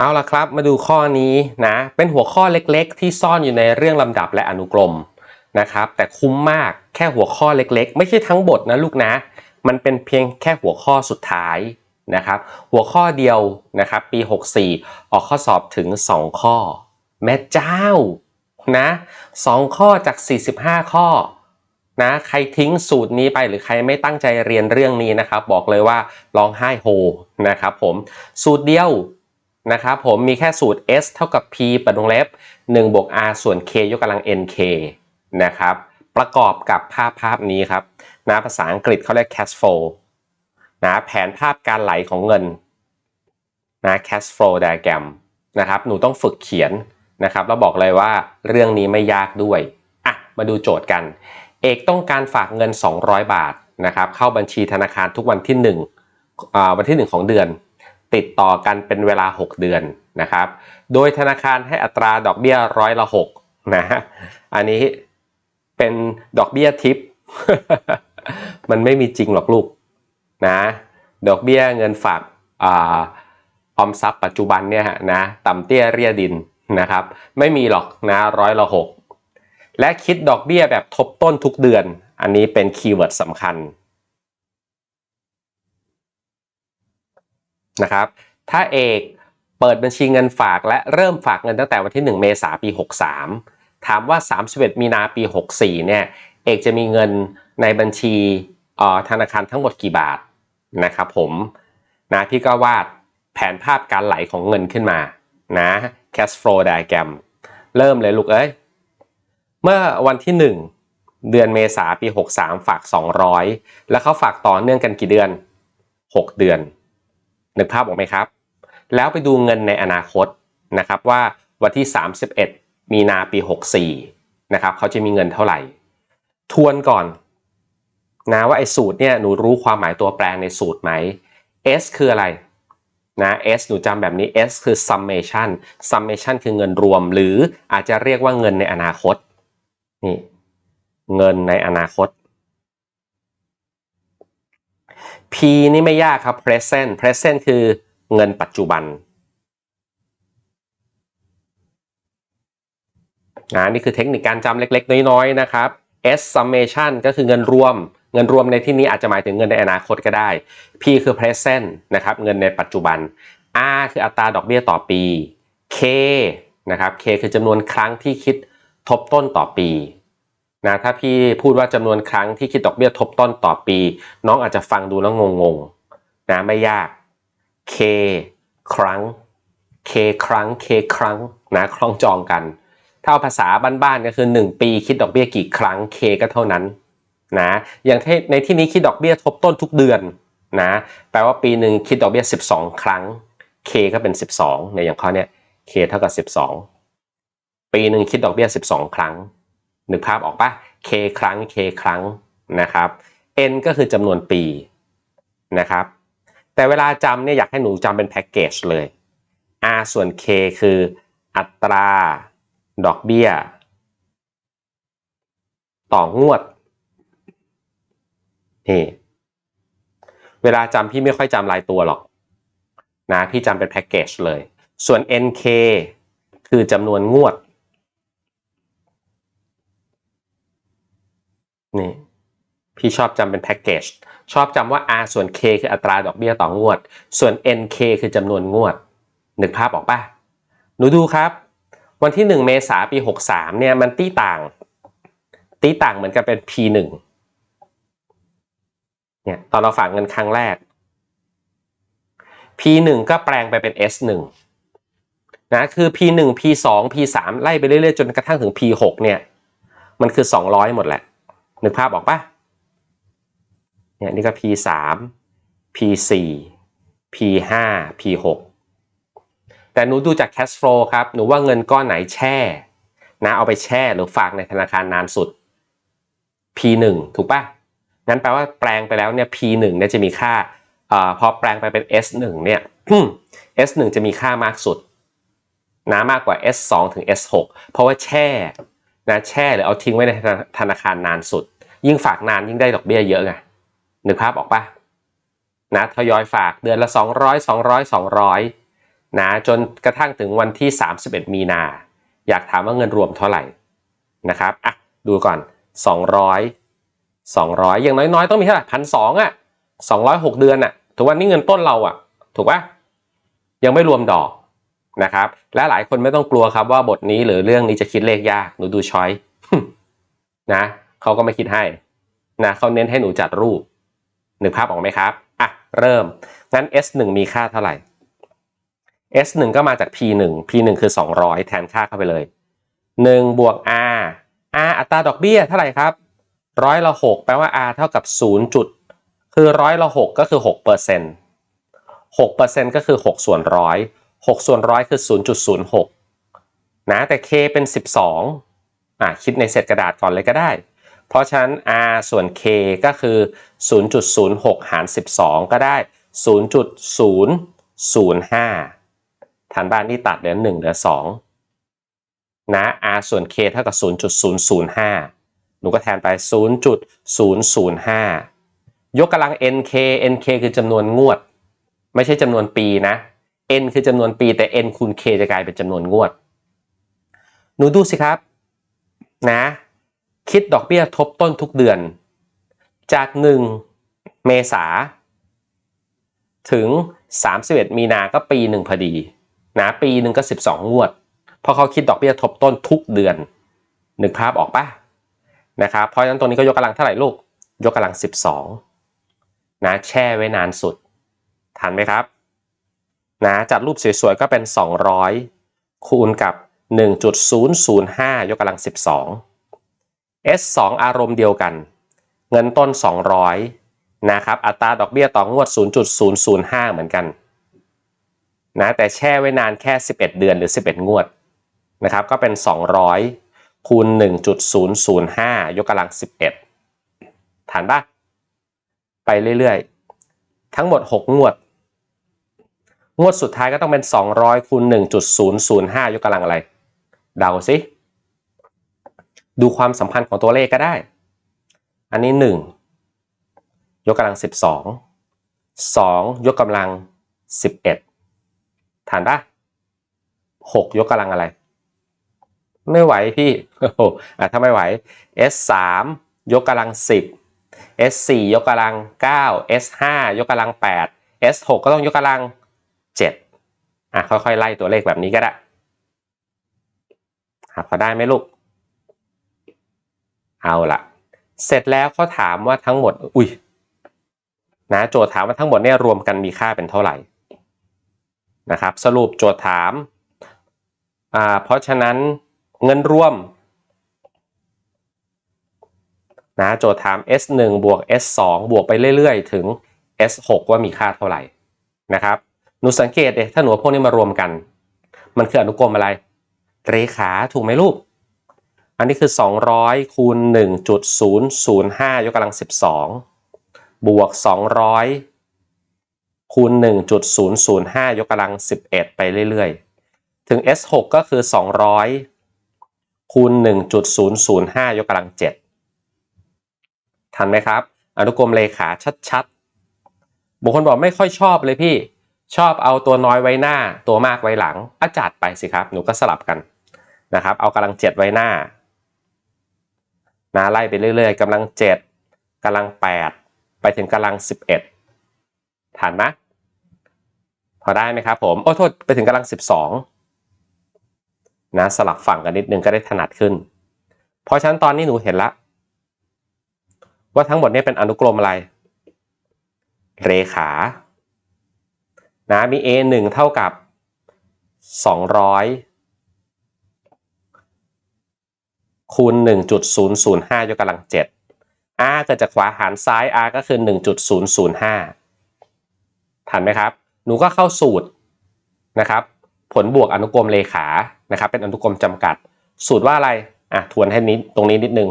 เอาละครับมาดูข้อนี้นะเป็นหัวข้อเล็กๆ ที่ซ่อนอยู่ในเรื่องลำดับและอนุกรมนะครับแต่คุ้มมากแค่หัวข้อเล็กๆ ไม่ใช่ทั้งบทนะลูกนะ มันเป็นเพียงแค่หัวข้อสุดท้ายนะครับหัวข้อเดียวนะครับปี 64 ออกข้อสอบถึง 2 ข้อ แม่เจ้านะ2ข้อจาก 45 ข้อนะใครทิ้งสูตรนี้ไปหรือใครไม่ตั้งใจเรียนเรื่องนี้นะครับ บอกเลยว่าร้องไห้โฮนะครับผมสูตรเดียว นะครับผมมีแค่สูตร s เท่ากับ p เปิดวงเล็บ1บวก r ส่วน k ยกกำลัง nk นะครับ ประกอบกับภาพภาพนี้ครับนะภาษาอังกฤษเขาเรียก cash flow นะแผนภาพการไหลของเงินนะ cash flow diagram นะครับหนูต้องฝึกเขียนนะครับแล้วบอกเลยว่าเรื่องนี้ไม่ยากด้วยอะมาดูโจทย์กัน เอกต้องการฝากเงิน 200 บาทนะครับเข้าบัญชีธนาคารทุกวันที่1อ่าวันที่ 1 ของเดือน ติดต่อกันเป็นเวลา 6 เดือนนะครับ โดยธนาคารให้อัตราดอกเบี้ยร้อยละ6นะอันนี้เป็นดอกเบี้ยทิป มันไม่มีจริงหรอกลูกนะ ดอกเบี้ยเงินฝากออมทรัพย์ปัจจุบันเนี่ยนะต่ำเตี้ยเรียดินนะครับ ไม่มีหรอกนะร้อยละหกและคิดดอกเบี้ยแบบทบต้นทุกเดือน อันนี้เป็นคีย์เวิร์ดสำคัญ นะครับ ถ้าเอกเปิดบัญชีเงินฝากและเริ่มฝากเงินตั้งแต่วันที่ 1 เมษายนปี 63 ถามว่า 31 มีนาปี 64 เนี่ย เอกจะมีเงินในบัญชีธนาคารทั้งหมดกี่บาทนะครับผมนะพี่ก็วาดแผนภาพการไหลของเงินขึ้นมานะ cash flow diagram เริ่มเลยลูกเอ้ย เมื่อวันที่ 1 เดือนเมษาปี 63 ฝาก 200 แล้วเขาฝากต่อเนื่องกันกี่เดือน 6 เดือน นึกภาพออกไหมครับ แล้วไปดูเงินในอนาคตนะครับว่าวันที่ 31 มีนาปี 64นะครับเขาจะมีเงินเท่าไหร่ ทวนก่อนนะว่าไอ้สูตรเนี่ยหนูรู้ความหมายตัวแปรในสูตรไหม S คืออะไรนะ S หนูจำแบบนี้ S คือ summation summation คือเงินรวม หรืออาจจะเรียกว่าเงินในอนาคตนี่เงินในอนาคต P นี่ไม่ยากครับ present present คือเงินปัจจุบันนะนี่คือเทคนิคการจำเล็ก ๆ น้อยๆนะครับ S summation ก็คือเงินรวม เงินรวมในที่นี้อาจจะหมายถึงเงินในอนาคตก็ได้ P คือ present นะครับ เงินในปัจจุบัน R คืออัตราดอกเบี้ยต่อปี K นะครับ K คือจำนวนครั้งที่คิดทบต้นต่อปี นะถ้าพี่พูดว่าจำนวนครั้งที่คิดดอกเบี้ยทบต้นต่อปี น้องอาจจะฟังดูแล้วงงๆนะไม่ยาก K ครั้ง K ครั้ง K ครั้งนะคล้องจองกัน ถ้าเอาภาษาบ้านๆก็คือ 1 ปีคิดดอกเบี้ยกี่ครั้ง K ก็เท่านั้นนะอย่างในที่นี้คิดดอกเบี้ยทบต้นทุกเดือนนะแปลว่าปีหนึ่งคิดดอกเบี้ย 12 ครั้ง K ก็เป็น 12ในอย่างข้อเนี้ย K เท่ากับ 12 ปีหนึ่งคิดดอกเบี้ย 12 ครั้ง นึกภาพออกปะ K ครั้ง K ครั้งนะครับ N ก็คือจำนวนปีนะครับ แต่เวลาจำเนี่ยอยากให้หนูจำเป็นแพ็กเกจเลย R ส่วน K คืออัตรา ดอกเบี้ย ต่องวดนี่เวลาจำพี่ไม่ค่อยจำรายตัวหรอกนะพี่จำเป็นแพ็กเกจเลย ส่วน NK คือจำนวนงวด นี่พี่ชอบจำเป็นแพ็กเกจชอบจำว่า R ส่วน K คืออัตราดอกเบี้ยต่องวด ส่วน NK คือจำนวนงวดนึกภาพออกปะหนูดูครับ วันที่ 1 เมษาปี 63 เนี่ยมันตีต่าง ตีต่างเหมือนกับเป็น P1 เนี่ยตอนเราฝากเงินครั้งแรก P1 ก็แปลงไปเป็น S1 นะคือ P1 P2 P3 ไล่ไปเรื่อยๆ จนกระทั่งถึง P6 เนี่ยมันคือ 200 หมดแหละ นึกภาพออกปะเนี่ยนี่ก็ P3 P4 P5 P6 แต่หนูดูจาก cash flow ครับ หนูว่าเงินก้อนไหนแช่นะเอาไปแช่หรือฝากในธนาคารนานสุด P1 ถูกปะงั้นแปลว่าแปลงไปแล้วเนี่ย P1 เนี่ยจะมีค่าอพอแปลงไปเป็น S1 เนี่ย S1 จะมีค่ามากสุดนะมากกว่า S2 ถึง S6 เพราะว่าแช่ นะแช่หรือเอาทิ้งไว้ในธนาคารนานสุด ยิ่งฝากนานยิ่งได้ดอกเบี้ยเยอะไงนึกภาพออกปะนะทยอยฝากเดือนละ 200 200 200นะจนกระทั่งถึงวันที่ 31 มีนา อยากถามว่าเงินรวมเท่าไหร่นะครับอะดูก่อน 200 200 อย่างน้อยๆ ต้องมีเท่าไหร่พันสองอะ206 เดือนอะถือว่านี่เงินต้นเราอะ ถูกปะยังไม่รวมดอก นะครับและหลายคนไม่ต้องกลัวครับว่าบทนี้หรือเรื่องนี้จะคิดเลขยากหนูดูช้อยนะเขาก็ไม่คิดให้นะเขาเน้นให้หนูจัดรูปหนึกภาพออกไหมครับอะเริ่มงั้น S1 มีค่าเท่าไหร่ S1 ก็มาจาก P1 P1 คือ 200 แทนค่าเข้าไปเลย 1 บวก R R อัตราดอกเบี้ยเท่าไหร่ครับร้อยละ6แปลว่า R เท่ากับ0จุดคือร้อยละ6ก็คือ6เปอร์เซ็นต์6เปอร์เซ็นต์ก็คือ 6 ส่วนร้อย 6 ส่วนร้อยคือ 0.06 นะ แต่ K เป็น 12 อะ คิดในเศษกระดาษก่อนเลยก็ได้ เพราะฉะนั้น R ส่วน K ก็คือ 0.06 หาร 12 ก็ได้ 0.005 ฐานบ้านที่ตัดเหลือ1เหลือ 2 นะ R ส่วน K เท่ากับ 0.005 หนูก็แทนไป 0.005 ยกกำลัง NK NK คือจำนวนงวด ไม่ใช่จำนวนปีนะ N คือจำนวนปีแต่ N คูณ K จะกลายเป็นจำนวนงวด หนูดูสิครับ นะ คิดดอกเบี้ยทบต้นทุกเดือน จาก 1 เมษา ถึง 31 มีนาก็ปีหนึ่งพอดีนะปีหนึ่งก็ 12 งวด เพราะเขาคิดดอกเบี้ยทบต้นทุกเดือนนึกภาพออกปะนะครับ เพราะฉะนั้นตรงนี้ก็ยกกำลังเท่าไหร่ลูก ยกกำลัง 12 นะ แช่ไว้นานสุด ทันไหมครับ นะจัดรูปสวยๆ ก็เป็น 200 คูณกับ 1.005 ยกกำลัง 12 S2 อารมณ์เดียวกัน เงินต้น 200 นะครับ อัตราดอกเบี้ยต่องวด 0.005 เหมือนกันนะแต่แช่ไว้นานแค่ 11 เดือนหรือ 11 งวดนะครับ ก็เป็น 200 คูณ 1.005 ยกกำลัง 11 ฐานปะไปเรื่อยๆ ทั้งหมด 6 งวด งวดสุดท้ายก็ต้องเป็น 200คูณ1.005 ยกกำลังอะไร เดาสิ ดูความสัมพันธ์ของตัวเลขก็ได้ อันนี้ 1 ยกกำลัง 12 2 ยกกำลัง 11ฐานปะ6 ยกกำลังอะไร ไม่ไหวพี่โอ้โหอะถ้าไม่ไหว S3 ยกกำลัง 10 S4 ยกกำลัง 9 S5 ยกกำลัง 8 S6 ก็ต้องยกกำลัง 7อะค่อยๆไล่ตัวเลขแบบนี้ก็ได้อะพอได้ไหมลูก เอาละเสร็จแล้วเขาถามว่าทั้งหมด อุ้ยนะโจทย์ถามว่าทั้งหมดเนี่ยรวมกันมีค่าเป็นเท่าไหร่นะครับ สรุปโจทย์ถามอ่าเพราะฉะนั้นเงินรวมนะโจทย์ถาม S1 บวก S2 บวกไปเรื่อยๆ ถึง S6 ว่ามีค่าเท่าไหร่นะครับ หนูสังเกตเองถ้าหนูพวกนี้มารวมกัน มันคืออนุกรมอะไรเรขาถูกไหมลูก อันนี้คือ 200คูณ1.005 ยกกำลัง 12 บวก 200คูณ1.005 ยกกำลัง 11 ไปเรื่อยๆ ถึง S6 ก็คือ 200คูณ1.005 ยกกำลัง 7 ทันไหมครับ อนุกรมเลขาชัดๆบุคคลบอกไม่ค่อยชอบเลยพี่ ชอบเอาตัวน้อยไว้หน้า ตัวมากไว้หลังอาจัดไปสิครับ หนูก็สลับกันนะครับ เอากำลัง7ไว้หน้านะไล่ไปเรื่อยๆกำลัง7กำลัง8ไปถึงกำลัง11ทันไหมพอได้ไหมครับผมโอ้โทษไปถึงกำลัง12นะสลับฝั่งกันนิดนึงก็ได้ถนัดขึ้น เพราะฉะนั้นตอนนี้หนูเห็นละ ว่าทั้งหมดนี้เป็นอนุกรมอะไร เรขา นะมี a 1เท่ากับ 200 คูณ 1.005 ยกกำลัง 7 r เกิดจากขวาหารซ้าย r ก็คือ 1.005 ทันไหมครับ หนูก็เข้าสูตรนะครับ ผลบวกอนุกรมเลขานะครับ เป็นอนุกรมจำกัด สูตรว่าอะไร อะ ทวนให้นิดตรงนี้นิดนึง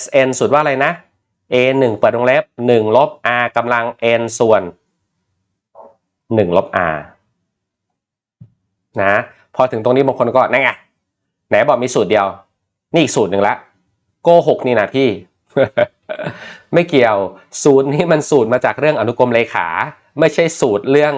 Sn สูตรว่าอะไรนะ a 1เปิดวงเล็บ1ลบ r กำลัง n ส่วน 1ลบ r นะพอถึงตรงนี้บางคนก็นั่นไงไหนบอกมีสูตรเดียว นี่อีกสูตรหนึ่งละโกหกนี่นะพี่ ไม่เกี่ยวสูตรนี้มันสูตรมาจากเรื่องอนุกรมเลขา ไม่ใช่สูตรเรื่อง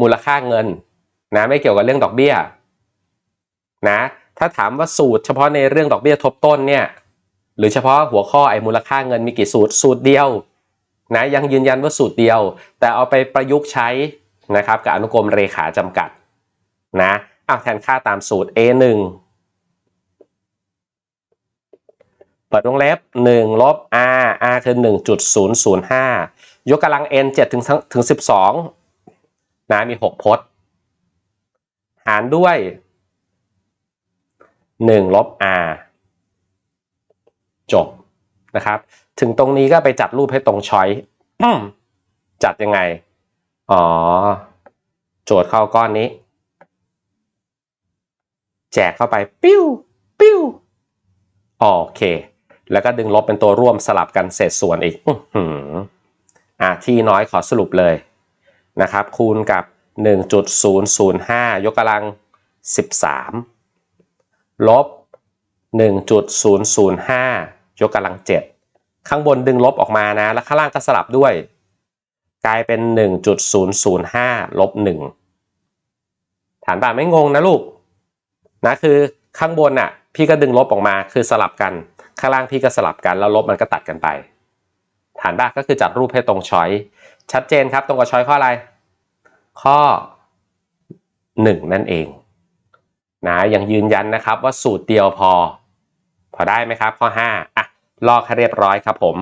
มูลค่าเงินนะไม่เกี่ยวกับเรื่องดอกเบี้ยนะถ้าถามว่าสูตรเฉพาะในเรื่องดอกเบี้ยทบต้นเนี่ยหรือเฉพาะหัวข้อไอ้มูลค่าเงินมีกี่สูตรสูตรเดียวนะยังยืนยันว่าสูตรเดียว แต่เอาไปประยุกต์ใช้ นะครับกับอนุกรมเรขาจำกัดนะอ้าวแทนค่าตามสูตร a1 เปิดวงเล็บ 1 ลบ r r คือ 1.005 ยกกำลัง n 7ถึงถึง 12 นะมี 6 พจน์ หารด้วย 1 ลบ r จบนะครับ ถึงตรงนี้ก็ไปจัดรูปให้ตรงช้อยจัดยังไง อ๋อ โจทย์เข้าก้อนนี้ แจกเข้าไป ปิ้ว ปิ้ว โอเค แล้วก็ดึงลบเป็นตัวร่วมสลับกันเศษส่วนอีกอื้อหืออะที่น้อยขอสรุปเลยนะครับ คูณกับ 1.005 ยกกำลัง 13 ลบ 1.005 ยกกำลัง 7 ข้างบนดึงลบออกมานะ แล้วข้างล่างก็สลับด้วย กลายเป็น 1.005ลบ1ฐานบาทไม่งงนะลูกนะคือข้างบนน่ะ พี่ก็ดึงลบออกมาคือสลับกัน ข้างล่างพี่ก็สลับกันแล้วลบมันก็ตัดกันไป ฐานรากก็คือจัดรูปให้ตรงช้อยชัดเจนครับ ตรงกับช้อยข้ออะไร ข้อ 1 นั่นเองนะยังยืนยันนะครับว่าสูตรเดียวพอ พอได้ไหมครับ ข้อ 5 อะลอกให้เรียบร้อยครับผม